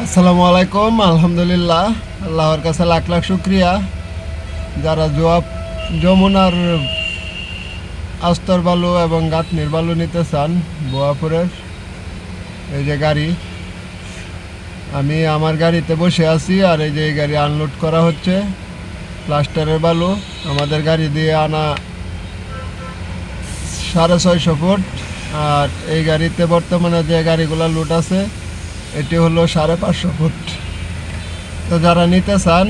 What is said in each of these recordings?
আসসালামু আলাইকুম, আলহামদুলিল্লাহ। আল্লাহর কাছে লাখ লাখ শুক্রিয়া। যারা জোয়াব, যমুনার আস্তর বালু এবং গাঁথনির বালু নিতে চান, বোয়াপুরের এই যে গাড়ি, আমি আমার গাড়িতে বসে আছি আর এই যে গাড়ি আনলোড করা হচ্ছে। প্লাস্টারের বালু, আমাদের গাড়ি দিয়ে আনা সাড়ে ছয়শো ফুট। আর এই গাড়িতে বর্তমানে যে গাড়িগুলো লুট আছে এটি হলো সাড়ে পাঁচশো ফুট। তো যারা নিতে চান,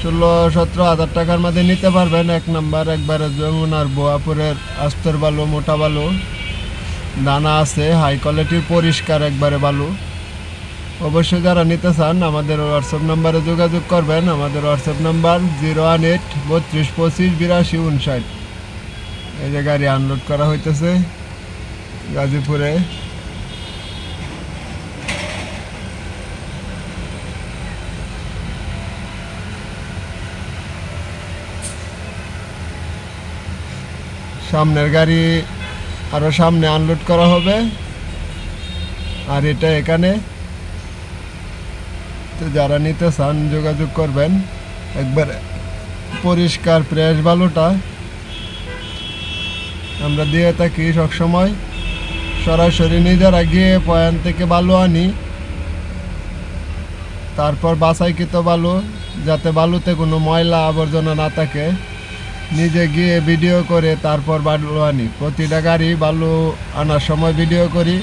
ষোলো, সতেরো হাজার টাকার মধ্যে নিতে পারবেন। এক নাম্বার, একবারে যমুনার বোয়াপুরের আস্তর বালু, মোটা বালু। দানা আছে, হাই কোয়ালিটির পরিষ্কার একবারে বালু। অবশ্যই যারা নিতে চান, আমাদের হোয়াটসঅ্যাপ নাম্বারে যোগাযোগ করবেন। আমাদের WhatsApp number zero one eight বত্রিশ পঁচিশ বিরাশি উনষাট। এই যে গাড়ি আনলোড করা হইতেছে গাজীপুরে। সামনের গাড়ি আরও সামনে আনলোড করা হবে। আর এটা এখানে। তো যারা নিতে চান, যোগাযোগ করবেন। একবার পরিষ্কার প্রেস বালুটা। আমরা দিয়ে থাকি সবসময়। সরাসরি নিজেরা গিয়ে পয়ান থেকে বালু আনি। তারপর বাসাইকৃত বালু, যাতে বালুতে কোনো ময়লা আবর্জনা না থাকে। নিজে গিয়ে ভিডিও করে তারপর বালু আনি। প্রতিটা গাড়ি বালু আনার সময় ভিডিও করি,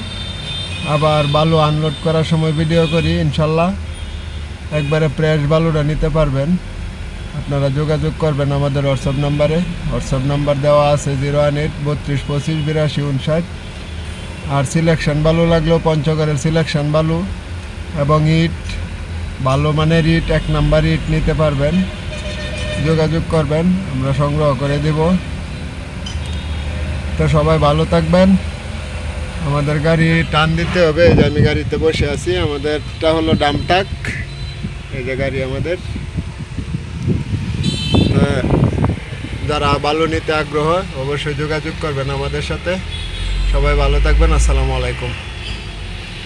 আবার বালু আনলোড করার সময় ভিডিও করি, ইনশাল্লাহ। একবারে প্রেস বালুটা নিতে পারবেন। আপনারা যোগাযোগ করবেন আমাদের হোয়াটসঅ্যাপ নাম্বারে হোয়াটসঅ্যাপ নাম্বার দেওয়া আছে জিরো ওয়ান এইট বত্রিশ, পঁচিশ, বিরাশি উনষাট আর সিলেকশন বালু লাগলেও পঞ্চগড়ের সিলেকশন বালু। এবং ইট ভালো মানের ইট, এক নাম্বার ইট নিতে পারবেন। যোগাযোগ করবেন, আমরা সংগ্রহ করে দেব। তো সবাই ভালো থাকবেন। আমাদের গাড়ি টান দিতে হবে যে আমি গাড়িতে বসে আছি। আমাদেরটা হলো ডামটাক। এই যে গাড়ি আমাদের। যারা ভালো নিতে আগ্রহ, অবশ্যই যোগাযোগ করবেন আমাদের সাথে। সবাই ভালো থাকবেন, আসসালামু আলাইকুম।